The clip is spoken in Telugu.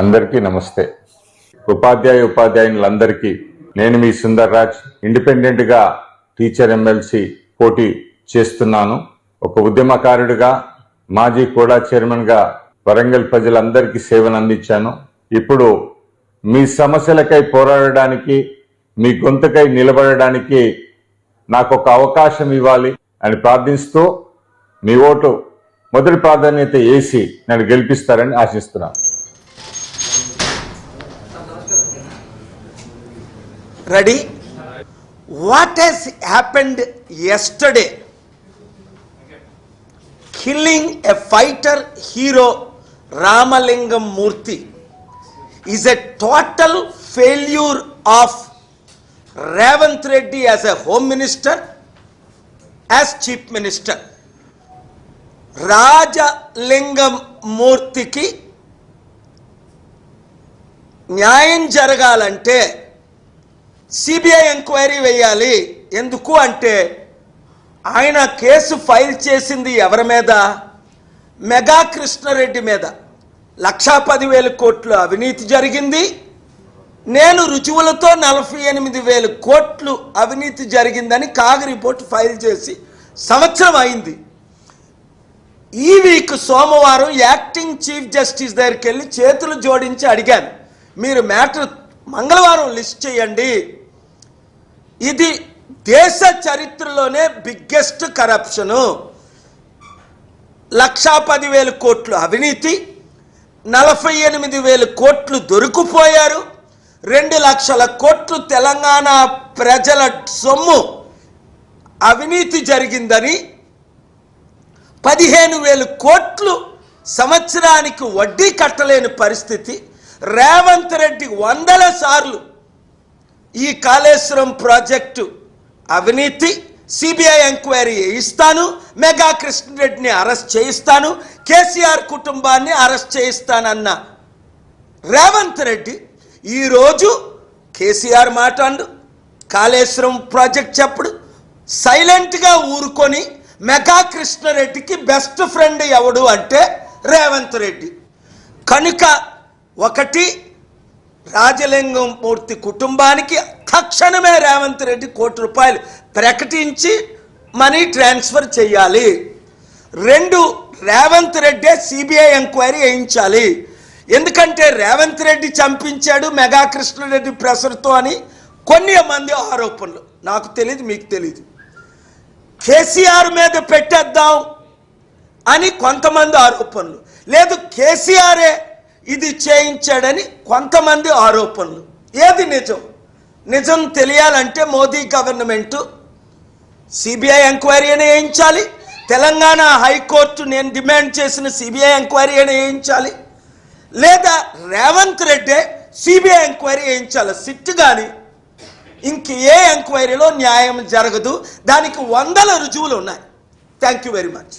అందరికీ నమస్తే. ఉపాధ్యాయ ఉపాధ్యాయులందరికీ నేను మీ సుందర్ రాజ్ ఇండిపెండెంట్గా టీచర్ ఎమ్మెల్సీ పోటీ చేస్తున్నాను. ఒక ఉద్యమకారుడిగా మాజీ కూడా చైర్మన్గా వరంగల్ ప్రజలందరికీ సేవలు అందించాను. ఇప్పుడు మీ సమస్యలకై పోరాడడానికి మీ గొంతుకై నిలబడడానికి నాకు ఒక అవకాశం ఇవ్వాలి అని ప్రార్థిస్తూ మీ ఓటు మొదటి ప్రాధాన్యత వేసి నన్ను గెలిపిస్తారని ఆశిస్తున్నాను. Ready what he's happened yesterday killing a fighter hero Ramalingam Murthy is a total failure of Revanth Reddy as a home minister as chief minister Rajalingam మూర్తికి న్యాయం జరగాలంటే సిబిఐ ఎంక్వైరీ వేయాలి. ఎందుకు అంటే ఆయన కేసు ఫైల్ చేసింది ఎవరి మీద? మెగా కృష్ణారెడ్డి మీద. లక్షా పదివేల కోట్లు అవినీతి జరిగింది. నేను రుజువులతో నలభై ఎనిమిది వేల కోట్లు అవినీతి జరిగిందని కాగ్ రిపోర్ట్ ఫైల్ చేసి సంవత్సరం అయింది. ఈ వీక్ సోమవారం యాక్టింగ్ చీఫ్ జస్టిస్ దగ్గరికి వెళ్ళి చేతులు జోడించి అడిగాను. మీరు మ్యాటర్ మంగళవారం లిస్ట్ చేయండి. ఇది దేశ చరిత్రలోనే బిగ్గెస్ట్ కరప్షను లక్షా పదివేల కోట్లు అవినీతి నలభై ఎనిమిది వేల కోట్లు దొరికిపోయారు రెండు లక్షల కోట్లు తెలంగాణ ప్రజల సొమ్ము. అవినీతి జరిగిందని పదిహేను వేల కోట్లు సంవత్సరానికి వడ్డీ కట్టలేని పరిస్థితి. రేవంత్ రెడ్డి వందల సార్లు ఈ కాళేశ్వరం ప్రాజెక్టు అవినీతి సిబిఐ ఎంక్వైరీ చేయిస్తాను మెగా కృష్ణరెడ్డిని అరెస్ట్ చేయిస్తాను కేసీఆర్ కుటుంబాన్ని అరెస్ట్ చేయిస్తానన్న రేవంత్ రెడ్డి ఈరోజు కేసీఆర్ మాట్లాడు కాళేశ్వరం ప్రాజెక్ట్ చెప్పుడు. సైలెంట్గా ఊరుకొని మెగా కృష్ణారెడ్డికి బెస్ట్ ఫ్రెండ్ ఎవడు అంటే రేవంత్ రెడ్డి. కనుక ఒకటి రాజలింగం మూర్తి కుటుంబానికి తక్షణమే రేవంత్ రెడ్డి కోటి రూపాయలు ప్రకటించి మనీ ట్రాన్స్ఫర్ చేయాలి. రెండు రేవంత్ రెడ్డే సిబిఐ ఎంక్వైరీ వేయించాలి ఎందుకంటే రేవంత్ రెడ్డి చంపించాడు మెగా కృష్ణారెడ్డి ప్రెషర్తో అని కొన్ని మంది ఆరోపణలు. నాకు తెలియదు మీకు తెలియదు కేసీఆర్ మీద పెట్టేద్దాం అని కొంతమంది ఆరోపణలు. లేదు కేసీఆరే ఇది చేయించాడని కొంతమంది ఆరోపణలు. ఏది నిజం? నిజం తెలియాలంటే మోదీ గవర్నమెంట్ సిబిఐ ఎంక్వైరీ అని వేయించాలి. తెలంగాణ హైకోర్టు నేను డిమాండ్ చేసిన సిబిఐ ఎంక్వైరీ అని వేయించాలి. లేదా రేవంత్ రెడ్డి సిబిఐ ఎంక్వైరీ వేయించాలి. సిట్ కానీ ఇంక ఏ ఎంక్వైరీలో న్యాయం జరగదు. దానికి వందల రుజువులు ఉన్నాయి. Thank you very much.